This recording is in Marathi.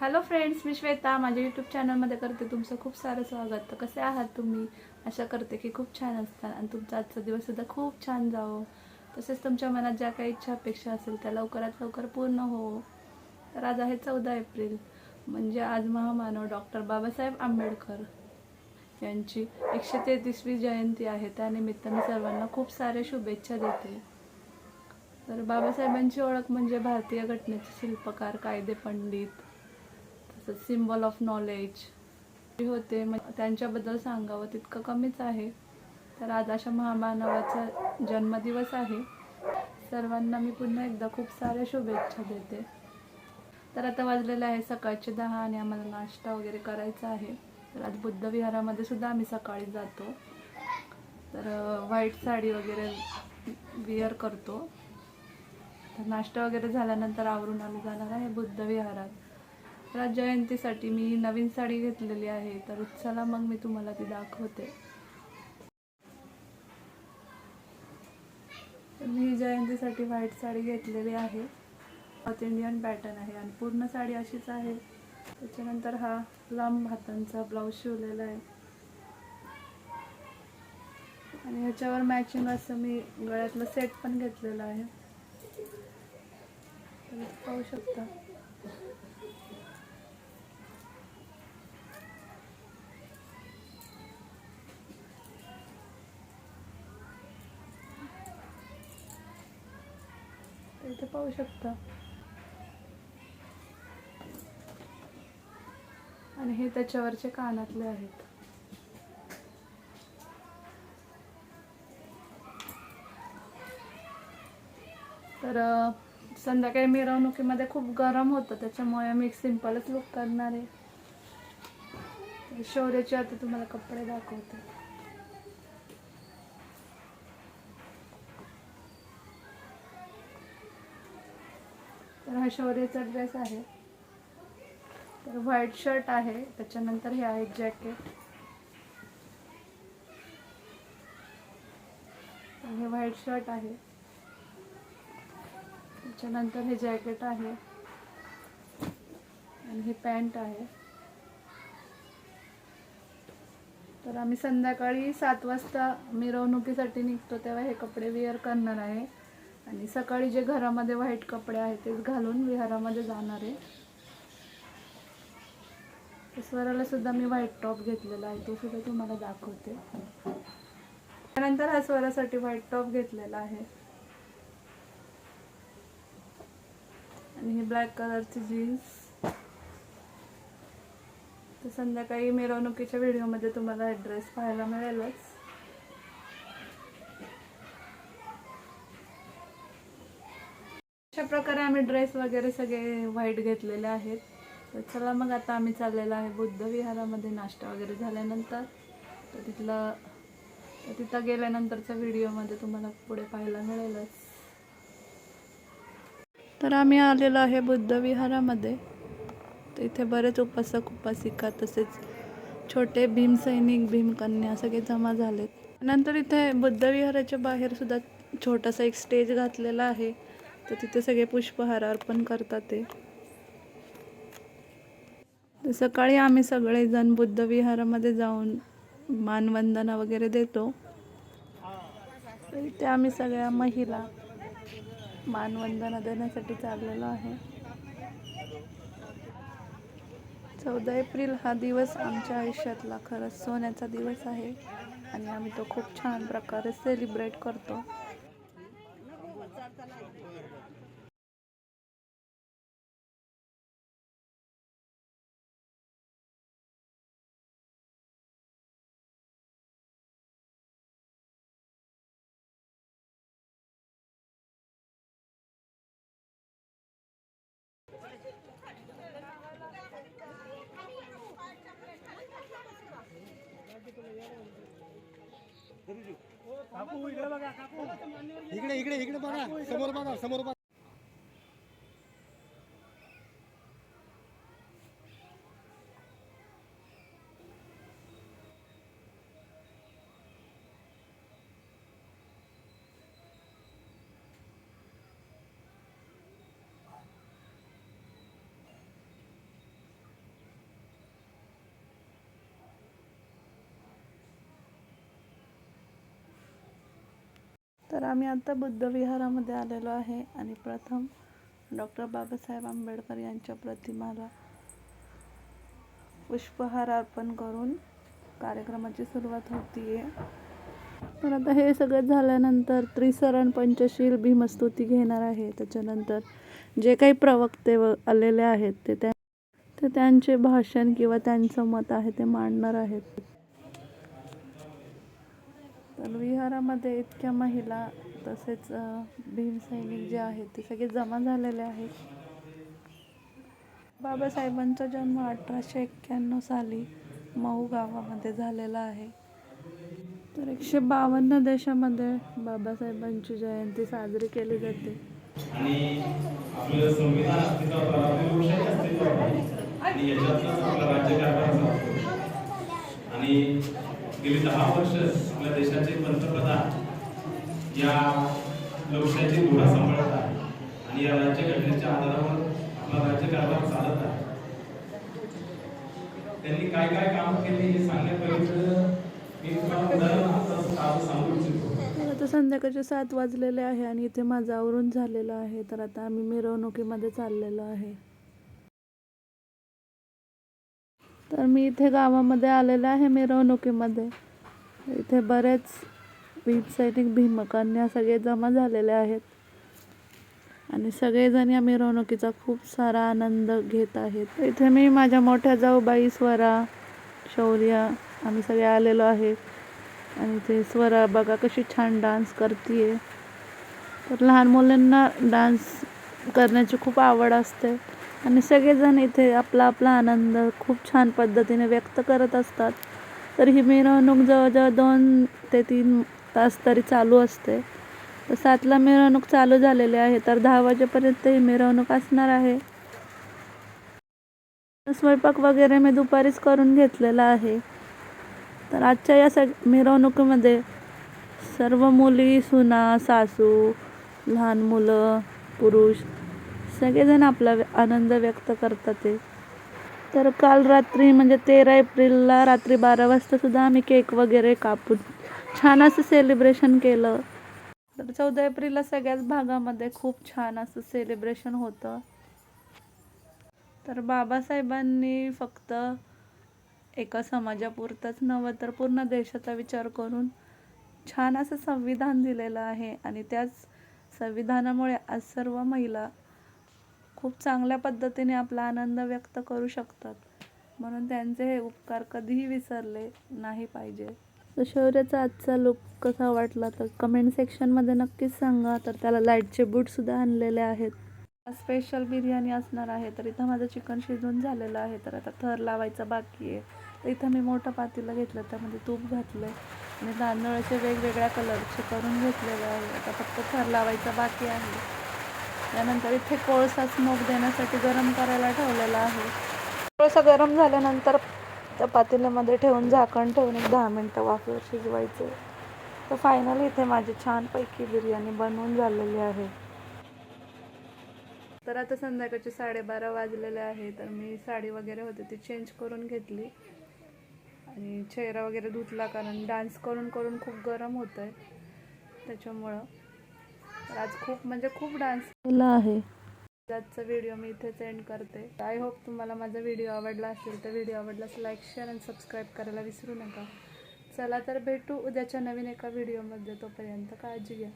हॅलो फ्रेंड्स मी श्वेता. माझ्या यूट्यूब चॅनलमध्ये करते तुमचं खूप सारं स्वागत. तर कसे आहात तुम्ही? आशा करते की खूप छान असतात आणि तुमचा आजचा दिवससुद्धा खूप छान जावो. तसेच तुमच्या मनात ज्या काही इच्छा अपेक्षा असेल त्या लवकरात लवकर पूर्ण हो. तर आज आहे चौदा एप्रिल. म्हणजे आज महामानव डॉक्टर बाबासाहेब आंबेडकर यांची एकशे तेहतीसवी जयंती आहे. त्यानिमित्त मी सर्वांना खूप साऱ्या शुभेच्छा देते. तर बाबासाहेबांची ओळख म्हणजे भारतीय घटनेचे शिल्पकार कायदे पंडित तसंच सिम्बॉल ऑफ नॉलेज होते मग त्यांच्याबद्दल सांगावं तितकं कमीच आहे. तर आज अशा महामानवाचा जन्मदिवस आहे. सर्वांना मी पुन्हा एकदा खूप साऱ्या शुभेच्छा देते. तर आता वाजलेलं आहे सकाळचे दहा आणि आम्हाला नाश्ता वगैरे करायचा आहे. तर आज बुद्ध विहारामध्ये सुद्धा आम्ही सकाळी जातो. तर व्हाईट साडी वगैरे विअर करतो. तर नाश्ता वगैरे झाल्यानंतर आवरून आम्ही जाणार आहे बुद्ध विहारात. तर आज जयंतीसाठी मी नवीन साडी घेतलेली आहे तर चला मग मी तुम्हाला ती दाखवते. तर मी जयंतीसाठी व्हाईट साडी घेतलेली आहे. साऊथ इंडियन पॅटर्न आहे आणि पूर्ण साडी अशीच आहे. त्याच्यानंतर हा लांब हातांचा ब्लाऊज शिवलेला आहे. आणि ह्याच्यावर मॅचिंग असं मी गळ्यातलं सेट पण घेतलेलं आहे. पाहू शकता तर इथे पाहू शकता. आणि हे त्याच्यावरचे कानातले आहेत. तर संध्याकाळी मिरवणुकीमध्ये खूप गरम होतं त्याच्यामुळे मी सिम्पलच लुक करणार. आहे शौर्याचे आता तुम्हाला कपडे दाखवते. तर हा शौर्यचा ड्रेस आहे. तर व्हाईट शर्ट आहे. त्याच्यानंतर हे आहे जॅकेट हे व्हाईट शर्ट आहे. त्याच्यानंतर हे जॅकेट आहे. आणि हे पॅन्ट आहे. तर आम्ही संध्याकाळी सात वाजता मिरवणुकीसाठी निघतो तेव्हा हे कपडे वेअर करणार आहे. आणि सकाळी जे घरामध्ये व्हाईट कपडे आहेत तेच घालून विहारामध्ये जाणार आहे. स्वराला सुद्धा मी व्हाईट टॉप घेतलेला आहे तो सुद्धा तुम्हाला दाखवते. त्यानंतर हा स्वरासाठी व्हाईट टॉप घेतलेला आहे. आणि ही ब्लॅक कलरची जीन्स. तर संध्याकाळी मिरवणुकीच्या व्हिडिओमध्ये तुम्हाला ॲड्रेस पाहायला मिळेलच. अशा प्रकारे आम्ही ड्रेस वगैरे सगळे व्हाईट घेतलेले आहेत. तर चला मग आता आम्ही चाललेलो आहे बुद्ध विहारामध्ये. नाश्ता वगैरे झाल्यानंतर तर तिथलं तर तिथं गेल्यानंतरच्या व्हिडिओमध्ये तुम्हाला पुढे पाहायला मिळेलच. तर आम्ही आलेलो आहे बुद्ध विहारामध्ये. तर इथे बरेच उपासक उपासिका तसेच छोटे भीमसैनिक भीमकन्या सगळे जमा झालेत. नंतर इथे बुद्ध विहाराच्या बाहेर सुद्धा छोटासा एक स्टेज घातलेला आहे. तर तिथे सगळे पुष्पहार अर्पण करतात ते. तर सकाळी आम्ही सगळेजण बुद्ध विहारामध्ये जाऊन मानवंदना वगैरे देतो. तर इथे आम्ही सगळ्या महिला मानवंदना देण्यासाठी चाललेलो आहे. चौदा एप्रिल हा दिवस आमच्या आयुष्यातला खरंच सोन्याचा दिवस आहे आणि आम्ही तो खूप छान प्रकारे सेलिब्रेट करतो. इकडे इकडे इकडे बघा. समोर बघा समोर बघा. तर आम्ही आता बुद्ध विहारामध्ये आलेलो आहे आणि प्रथम डॉक्टर बाबासाहेब आंबेडकर यांच्या प्रतिमाला पुष्पहार अर्पण करून कार्यक्रमाची सुरुवात होतीये. तर आता हे सगळं झाल्यानंतर त्रिसरण पंचशील भीमस्तुती घेणार आहे. त्याच्यानंतर जे काही प्रवक्ते व आलेले आहेत ते त्या ते त्यांचे भाषण किंवा त्यांचं मत आहे ते मांडणार आहेत. तर विहारामध्ये इतक्या महिला तसेच भीमसैनिक जे आहेत ते सगळे जमा झालेले आहेत. बाबासाहेबांचा जन्म अठराशे एक्क्याण्णव साली मऊ गावामध्ये झालेला आहे. तर एकशे बावन्न देशामध्ये बाबासाहेबांची जयंती साजरी केली जाते. आणि गेली दहा वर्ष आपल्या देशाचे पंतप्रधान या लोकशाहीची धुरा सांभाळत आहे आणि या राज्यघटनेच्या आधारावर आपला राज्यकारभार चालत आहे. त्यांनी काय काय काम केले हे सांगण्यापर्यंत मी तुम्हाला उदाहरण सांगू इच्छितो. आता संध्याकाळचे सात वाजलेले आहे आणि इथे माझं आवरून झालेलं आहे. तर आता आम्ही मिरवणुकीमध्ये चाललेलो आहे. तर मी इथे गावामध्ये आलेलं आहे मिरवणुकीमध्ये इथे बरेच भीमसैनिक भीमकन्या सगळे जमा झालेले आहेत. आणि सगळेजण या मिरवणुकीचा खूप सारा आनंद घेत आहेत. इथे मी माझ्या मोठ्या जाऊबाई स्वरा शौर्य आम्ही सगळे आलेलो आहे. आणि ते स्वरा बघा कशी छान डान्स करते तर लहान मुलांना डान्स करण्याची खूप आवड असते. आणि सगळेजण इथे आपला आपला आनंद खूप छान पद्धतीने व्यक्त करत असतात. तर ही मिरवणूक जवळजवळ दोन ते तीन तास तरी चालू असते. तर सातला मिरवणूक चालू झालेली आहे तर दहा वाजेपर्यंत ही मिरवणूक असणार आहे. स्वयंपाक वगैरे मी दुपारीच करून घेतलेला आहे. तर आजच्या या सग मिरवणुकीमध्ये सर्व मुली सुना सासू लहान मुलं पुरुष सगळेजण आपला आनंद व्यक्त करतात ते. तर काल रात्री म्हणजे तेरा एप्रिलला रात्री बारा वाजतासुद्धा आम्ही केक वगैरे कापून छान असं सेलिब्रेशन केलं. तर चौदा एप्रिलला सगळ्याच भागामध्ये खूप छान असं सेलिब्रेशन होतं. तर बाबासाहेबांनी फक्त एका समाजापुरतंच नव्हं तर पूर्ण देशाचा विचार करून छान असं संविधान दिलेलं आहे. आणि त्याच संविधानामुळे आज सर्व महिला खूप चांगल्या पद्धतीने आपला आनंद व्यक्त करू शकतात. म्हणून त्यांचे हे उपकार कधीही विसरले नाही पाहिजे. तर शौर्याचा आजचा लुक कसा वाटला तर कमेंट सेक्शनमध्ये नक्कीच सांगा. तर त्याला लाईटचे बूटसुद्धा आणलेले आहेत. स्पेशल बिर्याणी असणार आहे तर इथं माझं चिकन शिजून झालेलं आहे. तर आता थर लावायचा बाकी आहे. तर इथं मी मोठं पातेलं घेतलं त्यामध्ये तूप घातलं आणि तांदळाचे वेगवेगळ्या कलरचे करून घेतलेले आहे. आता फक्त थर लावायचा बाकी आहे. त्यानंतर इथे कोळसा स्मोक देण्यासाठी गरम करायला ठेवलेला आहे. कोळसा गरम झाल्यानंतर त्या पातेल्यामध्ये ठेवून झाकण ठेवून एक दहा मिनटं वाफेवर शिजवायचं. तर फायनली इथे माझी छानपैकी बिर्याणी बनवून झालेली आहे. तर आता संध्याकाळचे साडेबारा वाजलेले आहे तर मी साडी वगैरे होते ती चेंज करून घेतली. आणि चेहरा वगैरे धुतला कारण डान्स करून करून खूप गरम होतं आहे त्याच्यामुळं तर आज खूप म्हणजे खूप डान्स केला आहे. आजचा व्हिडिओ मी इथेच एंड करते. आय होप तुम्हाला माझा व्हिडिओ आवडला असेल तर व्हिडिओ आवडल्यास लाईक शेअर आणि सबस्क्राईब करायला विसरू नका. चला तर भेटू उद्याच्या नवीन एका व्हिडिओमध्ये तोपर्यंत काळजी घ्या.